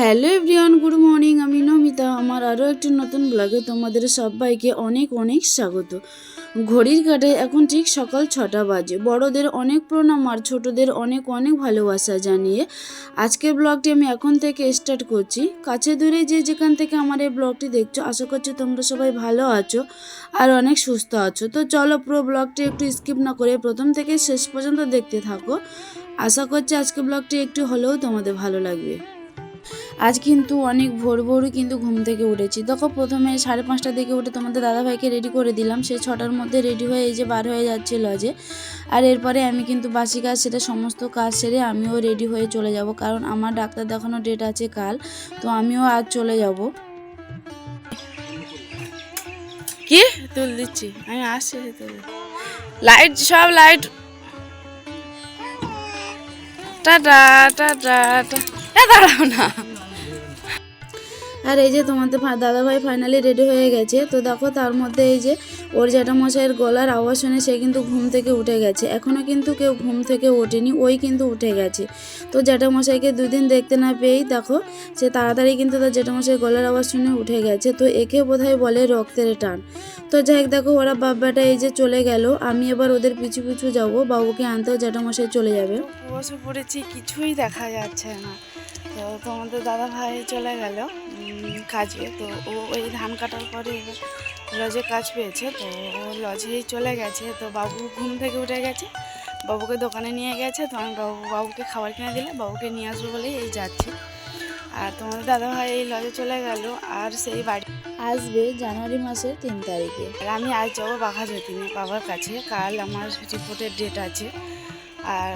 Hello everyone, good morning. আমি নমিতা। আমার আরও একটি নতুন ব্লগে তোমাদের সবাইকে অনেক অনেক স্বাগত। ঘড়ির কাটে এখন ঠিক সকাল ছটা বাজে। বড়দের অনেক প্রণাম আর ছোটদের অনেক অনেক ভালোবাসা জানিয়ে আজকের ব্লগটি আমি এখন থেকে স্টার্ট করছি। কাছে দূরে যে যেখান থেকে আমার এই ব্লগটি দেখছ, আশা করছি তোমরা সবাই ভালো আছো আর অনেক সুস্থ আছো। তো চলো পুরো ব্লগটি একটু স্কিপ না করে প্রথম থেকে শেষ পর্যন্ত দেখতে থাকো। আশা করছি আজকে ব্লগটি একটু হলেও তোমাদের ভালো লাগবে। আজ কিন্তু অনেক ভোর ভোরই কিন্তু ঘুম থেকে উঠেছি। দেখো, প্রথমে সাড়ে পাঁচটার দিকে উঠে তোমাদের দাদাভাইকে রেডি করে দিলাম। সে ছটার মধ্যে রেডি হয়ে এই যে বার হয়ে যাচ্ছে লজে আর এরপরে আমি কিন্তু বাসি কাজ সেটা সমস্ত কাজ সেরে আমিও রেডি হয়ে চলে যাব। কারণ আমার ডাক্তার দেখানোর ডেট আছে কাল, তো আমিও আজ চলে যাব। কি? তুল দিচ্ছি। আমি আসছি লাইট সব লাইট টাটা টাটা টা এ দাঁড়াও না। আর এই যে তোমাদের দাদা ভাই ফাইনালি রেডি হয়ে গেছে। তো দেখো তার মধ্যে এই যে ওর জ্যাঠামশাইয়ের গলার আওয়াজ শুনে সে কিন্তু ঘুম থেকে উঠে গেছে। এখনও কিন্তু কেউ ঘুম থেকে ওঠেনি ওই কিন্তু উঠে গেছে। তো জ্যাঠামশাইকে দুদিন দেখতে না পেয়েই দেখো সে তাড়াতাড়ি কিন্তু তার জ্যাঠামশাই গলার আওয়াজ শুনে উঠে গেছে। তো একে বোধহয় বলে রক্তের টান। তো যাই হোক দেখো ওরা বাব্বাটা এই যে চলে গেল। আমি এবার ওদের পিছু পিছু যাব। বাবুকে আনতেও জ্যাঠামশাই চলে যাবে। বসে পড়েছি কিছুই দেখা যাচ্ছে না। তো তোমাদের দাদা ভাই চলে গেল কাজে। তো ও ওই ধান কাটার পরে লজে কাজ পেয়েছে, তো ও লজেই চলে গেছে। তো বাবু ঘুম থেকে উঠে গেছে, বাবুকে দোকানে নিয়ে গেছে। তো আমি বাবু, বাবুকে খাবার কিনে দিলে বাবুকে নিয়ে আসব বলেই এই যাচ্ছি। আর তোমাদের দাদা ভাই এই লজে চলে গেল, আর সেই বাড়ি আসবে জানুয়ারি মাসের তিন তারিখে। আর আমি আজ যাব বাঘা যতীনে, বাবার কাছে। কাল আমার রিপোর্টের ডেট আছে, আর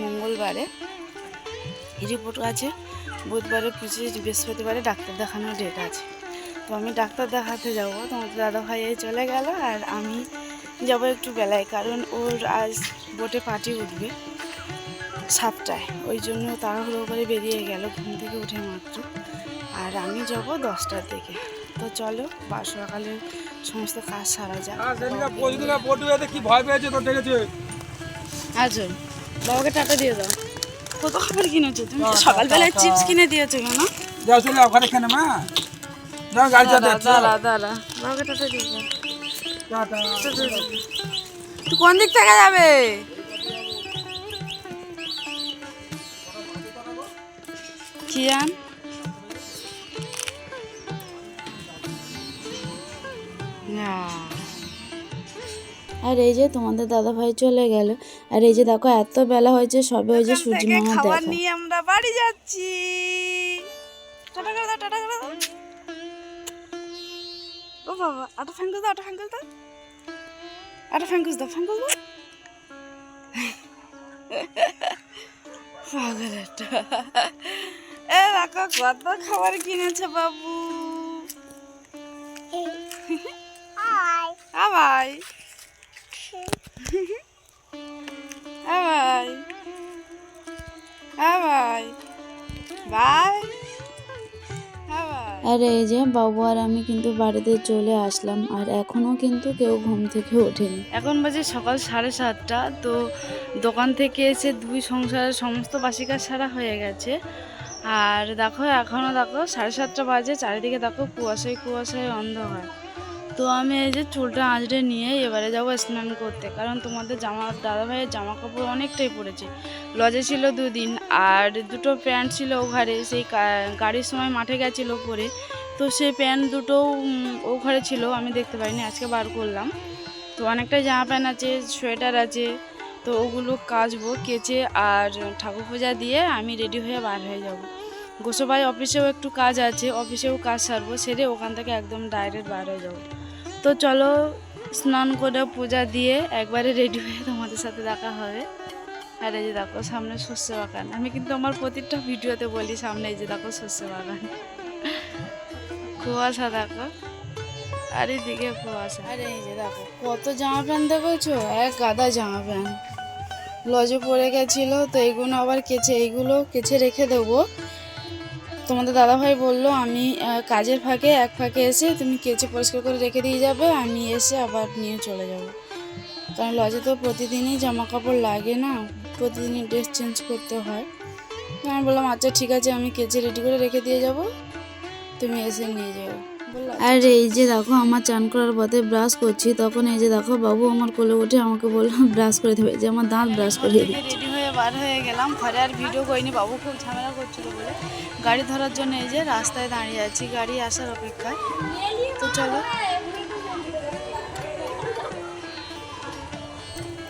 মঙ্গলবারে। রিপোর্ট আছে। বুধবারে পিছিয়ে বৃহস্পতিবারে ডাক্তার দেখানোর ডেট আছে। তো আমি ডাক্তার দেখাতে যাব। তোমার দাদা ভাই এই চলে গেল আর আমি যাব একটু বেলায় কারণ ওর আজ বোটে পার্টি উঠবে সাতটায়। ওই জন্য তাড়াহুড়ো করে বেরিয়ে গেল ঘুম থেকে উঠে মাত্র। আর আমি যাব দশটার দিকে। তো চলো বা সকালে সমস্ত কাজ সারা যাক। দেখেছে? আচ্ছা বাবাকে টাটা দিয়ে দাও। কত খাবার কিনেছো? তুমি সকালবেলায় চিপস কিনে দিয়েছ কেন? যাও চলে ওখানে খেনে মা। যাও গাড়ি চালাতে দাঁড়া দাঁড়া বাবাকে টাটা দিয়ে টাটা তুই কোন দিক থেকে যাবে? কিয়ান? আর এই যে তোমাদের দাদা ভাই চলে গেল। আর এই যে দেখো এত বেলা হয়েছে সবে ওই যে সূর্য মামা খাবার নিয়ে আমরা বাড়ি যাচ্ছি। টাটা করে দাও টাটা করে দাও ও বাবা আটা ফ্যাঙ্কুস দাও আটা ফ্যাঙ্কুস দাও। আটা ফ্যাঙ্কুস দাও ফ্যাঙ্কুস দাও। পাগল একটা। এ দেখো কত খাবার কিনেছে বাবু। Hi hi hi bye bye bye আর এই যে বাবু আর আমি কিন্তু বাড়িতে চলে আসলাম আর এখনও কিন্তু কেউ ঘুম থেকে ওঠেনি। এখন বাজে সকাল সাড়ে সাতটা তো দোকান থেকে এসে দুই সংসারের সমস্ত বাসি কাজ সারা হয়ে গেছে। আর দেখো এখনও দেখো সাড়ে সাতটা বাজে চারিদিকে দেখো কুয়াশায় কুয়াশায় অন্ধকার। তো আমি এই যে চুলটা আঁচড়ে নিয়ে এবারে যাব স্নান করতে। কারণ তোমাদের জামা দাদা ভাইয়ের জামা কাপড় অনেকটাই পড়েছে। লজে ছিল দুদিন, আর দুটো প্যান্ট ছিল ও ঘরে সেই গাড়ির সময় মাঠে গেছিল পরে। তো সেই প্যান্ট দুটো ঘরে ছিল, আমি দেখতে পাইনি, আজকে বার করলাম। তো অনেকটাই জামা প্যান্ট আছে, সোয়েটার আছে। তো ওগুলো কাচবো, কেচে আর ঠাকুর পূজা দিয়ে আমি রেডি হয়ে বার হয়ে যাব। গোসবাই অফিসেও একটু কাজ আছে, অফিসেও কাজ সারবো, সেরে ওখান থেকে একদম ডাইরেক্ট বার হয়ে যাব। তো চলো স্নান করে পূজা দিয়ে একবারে রেডি হয়ে তোমাদের সাথে দেখা হবে আর এই যে দেখো, সামনে শস্য বাগান। আমি কিন্তু আমার প্রতিটা ভিডিওতে বলি, সামনে এই যে দেখো শস্য বাগান। কুয়াশা দেখো। আর এদিকে কুয়াশা। আর এই যে দেখো, কত জামা প্যান্ট দেখেছ? এক গাদা জামা প্যান্ট। লজে পড়ে গেছিল, তো এইগুলো আবার কেচে এইগুলো কেচে রেখে দেবো। তোমাদের দাদাভাই বলল, আমি কাজের ফাঁকে এক ফাঁকে এসে তুমি কেচে পরিষ্কার করে রেখে দিয়ে যাবে, আমি এসে আবার নিয়ে চলে যাব। কারণ লজে তো প্রতিদিনই জামা কাপড় লাগে না, প্রতিদিনই ড্রেস চেঞ্জ করতে হয়। আমি বললাম আচ্ছা ঠিক আছে, আমি কেচে রেডি করে রেখে দিয়ে যাব, তুমি এসে নিয়ে যাও। আর এই যে দেখো, আমার চান করার পথে ব্রাশ করছি, তখন এই যে দেখো বাবু আমার কোলে উঠে আমাকে বলল ব্রাশ করে দেবে। যে আমার দাঁত ব্রাশ করে দেবে রেডি হয়ে বার হয়ে গেলাম, ঘরে আর ভিডিও করিনি, বাবু খুব ঝামেলা করছিল বলে। গাড়ি ধরার জন্য এই যে রাস্তায় দাঁড়িয়ে আছি, গাড়ি আসার অপেক্ষায়। তো চলো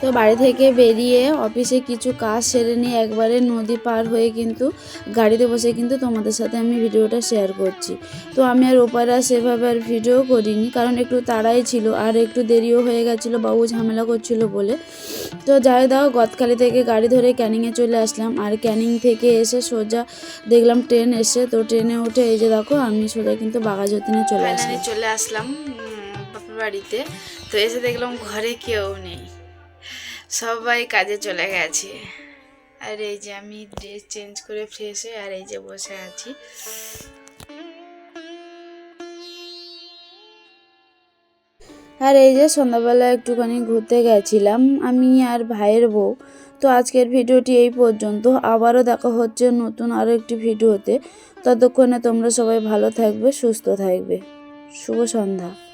তো বাড়ি থেকে বেরিয়ে অফিসে কিছু কাজ সেরে নিয়ে একবারে নদী পার হয়ে কিন্তু গাড়িতে বসে কিন্তু তোমাদের সাথে আমি ভিডিওটা শেয়ার করছি। তো আমি আর ওপারে সেভাবে আর ভিডিও করিনি কারণ একটু তাড়াই ছিল আর একটু দেরিও হয়ে গেছিল বাবু ঝামেলা করছিল বলে। তো যাই দাও গদখালি থেকে গাড়ি ধরে ক্যানিংয়ে চলে আসলাম আর ক্যানিং থেকে এসে সোজা দেখলাম ট্রেন এসে তো ট্রেনে উঠে এই যে দেখো আমি সোজা কিন্তু বাঘাযতীনে চলে আসলাম। চলে আসলাম বাপের বাড়িতে। তো এসে দেখলাম ঘরে কেউ নেই। সবাই কাজে চলে গেছে। আর এই যে আমি ড্রেস চেঞ্জ করে ফ্রেশ হয়ে আর এই যে বসে আছি। আর এই যে সন্ধ্যাবেলা একটুখানি ঘুরতে গেছিলাম, আমি আর ভাইয়ের বউ। তো আজকের ভিডিওটি এই পর্যন্ত। আবারও দেখা হচ্ছে নতুন আরও একটি ভিডিওতে। ততক্ষণে তোমরা সবাই ভালো থাকবে, সুস্থ থাকবে। শুভ সন্ধ্যা।